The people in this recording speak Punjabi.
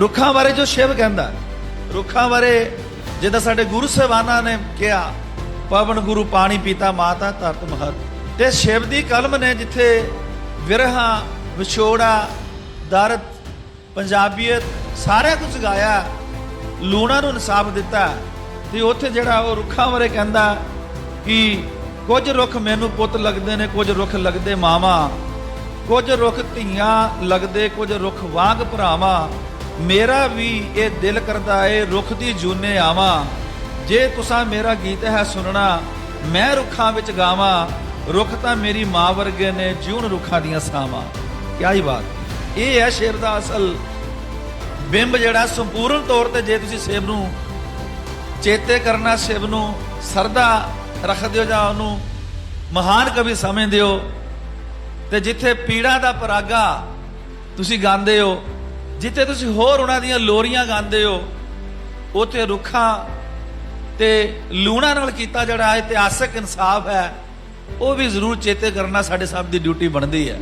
ਰੁੱਖਾਂ ਬਾਰੇ ਜੋ ਸ਼ਿਵ ਕਹਿੰਦਾ ਰੁੱਖਾਂ ਬਾਰੇ ਜਿੱਦਾਂ ਸਾਡੇ ਗੁਰੂ ਸਾਹਿਬਾਨਾਂ ਨੇ ਕਿਹਾ, ਪਵਨ ਗੁਰੂ ਪਾਣੀ ਪੀਤਾ, ਮਾਤਾ ਧਰਤ ਮਹਤ। ਤੇ ਸ਼ਿਵ ਦੀ ਕਲਮ ਨੇ ਜਿੱਥੇ ਵਿਰਹਾ, ਵਿਛੋੜਾ, ਦਰਦ, ਪੰਜਾਬੀਅਤ ਸਾਰਾ ਕੁਝ ਗਾਇਆ, ਲੂਣਾ ਨੂੰ ਇਨਸਾਫ ਦਿੱਤਾ ਤੇ ਉੱਥੇ ਜਿਹੜਾ ਉਹ ਰੁੱਖਾਂ ਬਾਰੇ ਕਹਿੰਦਾ ਕਿ ਕੁਝ ਰੁੱਖ ਮੈਨੂੰ ਪੁੱਤ ਲੱਗਦੇ ਨੇ, ਕੁਝ ਰੁੱਖ ਲੱਗਦੇ ਮਾਵਾ, ਕੁਝ ਰੁੱਖ ਧੀਆਂ ਲੱਗਦੇ, ਕੁਝ ਰੁੱਖ ਵਾਂਗ ਭਰਾਵਾਂ ਮੇਰਾ ਵੀ ਇਹ ਦਿਲ ਕਰਦਾ ਏ, ਰੁੱਖ ਦੀ ਜੂਨੇ ਆਵਾਂ। ਜੇ ਤੁਸਾਂ ਮੇਰਾ ਗੀਤ ਹੈ ਸੁਣਨਾ, ਮੈਂ ਰੁੱਖਾਂ ਵਿੱਚ ਗਾਵਾਂ। ਰੁੱਖ ਤਾਂ ਮੇਰੀ ਮਾਂ ਵਰਗੇ ਨੇ, ਜਿਉਣ ਰੁੱਖਾਂ ਦੀਆਂ ਸਾਵਾਂ। ਕਿਆ ਹੀ ਬਾਤ। ਇਹ ਹੈ ਸ਼ੇਰ ਦਾ ਅਸਲ ਬਿੰਬ ਜਿਹੜਾ ਸੰਪੂਰਨ ਤੌਰ ਤੇ ਜੇ ਤੁਸੀਂ ਸੇਬ ਨੂੰ ਚੇਤੇ ਕਰਨਾ ਸ਼ਿਵ ਨੂੰ ਸਰਦਾ ਰੱਖਦੇ ਹੋ ਜਾਂ ਉਹਨੂੰ ਮਹਾਨ ਕਵੀ ਸਮਝਦੇ ਹੋ, ਤੇ ਜਿੱਥੇ ਪੀੜਾ ਦਾ ਪਰਾਗਾ ਤੁਸੀਂ ਗਾਉਂਦੇ ਹੋ ਜਿੱਥੇ ਤੁਸੀਂ ਹੋਰ ਉਹਨਾਂ ਦੀਆਂ ਲੋਰੀਆਂ ਗਾਉਂਦੇ ਹੋ, ਉਥੇ ਰੁੱਖਾਂ ਤੇ ਲੂਣਾ ਨਾਲ ਕੀਤਾ ਜਿਹੜਾ ਇਤਿਹਾਸਕ ਇਨਸਾਫ ਹੈ, ਉਹ ਵੀ ਜ਼ਰੂਰ ਚੇਤੇ ਕਰਨਾ ਸਾਡੇ ਸਭ ਦੀ ਡਿਊਟੀ ਬਣਦੀ ਹੈ।